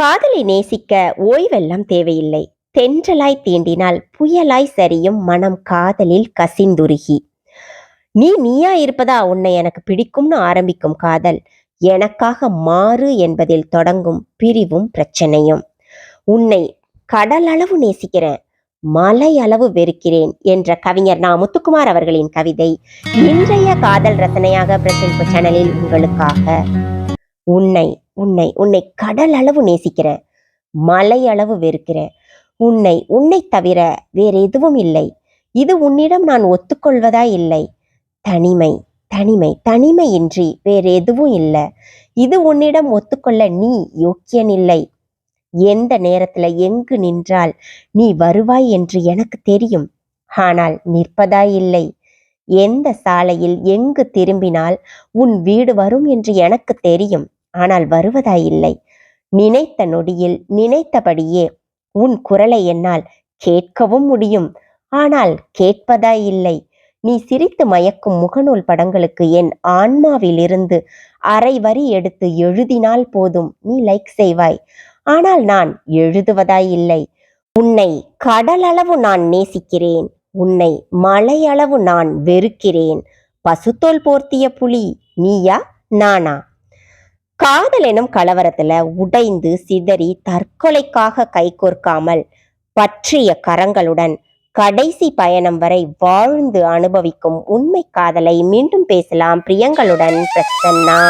காதலை நேசிக்க ஓய்வெல்லாம் தேவையில்லை. தென்றலாய் தீண்டினால் புயலாய் சரியும் மனம் காதலில் கசிந்துருகி. நீ நீயா இருப்பதா? உன்னை எனக்கு பிடிக்கும்னு ஆரம்பிக்கும் காதல். எனக்காக மாறு என்பதில் தொடங்கும் பிரிவும் பிரச்சனையும். உன்னை கடல் அளவு நேசிக்கிறேன். மலை அளவு வெறுக்கிறேன் என்ற கவிஞர் நா. முத்துக்குமார் அவர்களின் கவிதை இன்றைய காதல் ரசனையாக பிரசன்ட் சேனலில் உங்களுக்காக. உன்னை உன்னை உன்னை கடல் அளவு நேசிக்கிறேன் மலை அளவு வெறுக்கிறேன். உன்னை உன்னை தவிர வேற எதுவும் இல்லை. இது உன்னிடம் நான் ஒத்துக்கொள்வதா இல்லை. தனிமை தனிமை தனிமையின்றி வேற எதுவும் இல்லை. இது உன்னிடம் ஒத்துக்கொள்ள நீ யோக்கியன் இல்லை. எந்த நேரத்துல எங்கு நின்றால் நீ வருவாய் என்று எனக்கு தெரியும். ஆனால் நிற்பதாய் இல்லை. எந்த சாலையில் எங்கு திரும்பினால் உன் வீடு வரும் என்று எனக்கு தெரியும். ஆனால் வருவதாய் இல்லை நினைத்த நொடியில் நினைத்தபடியே உன் குரலை என்னால் கேட்கவும் முடியும். ஆனால் கேட்பதாய் இல்லை நீ சிரித்து மயக்கும் முகநூல் படங்களுக்கு என் ஆன்மாவிலிருந்து அரை வரி எடுத்து எழுதினால் போதும். நீ லைக் செய்வாய். ஆனால் நான் எழுதுவதாய் இல்லை உன்னை கடலளவு நான் நேசிக்கிறேன். உன்னை மலையளவு நான் வெறுக்கிறேன். பசுத்தோல் போர்த்திய புலி. நீயா? நானா? காதல் எனும் கலவரத்துல உடைந்து சிதறி தற்கொலைக்காக கைகோர்க்காமல் பற்றிய கரங்களுடன் கடைசி பயணம் வரை வாழ்ந்து அனுபவிக்கும் உண்மை காதலை மீண்டும் பேசலாம் பிரியங்களுடன் பிரசன்னா.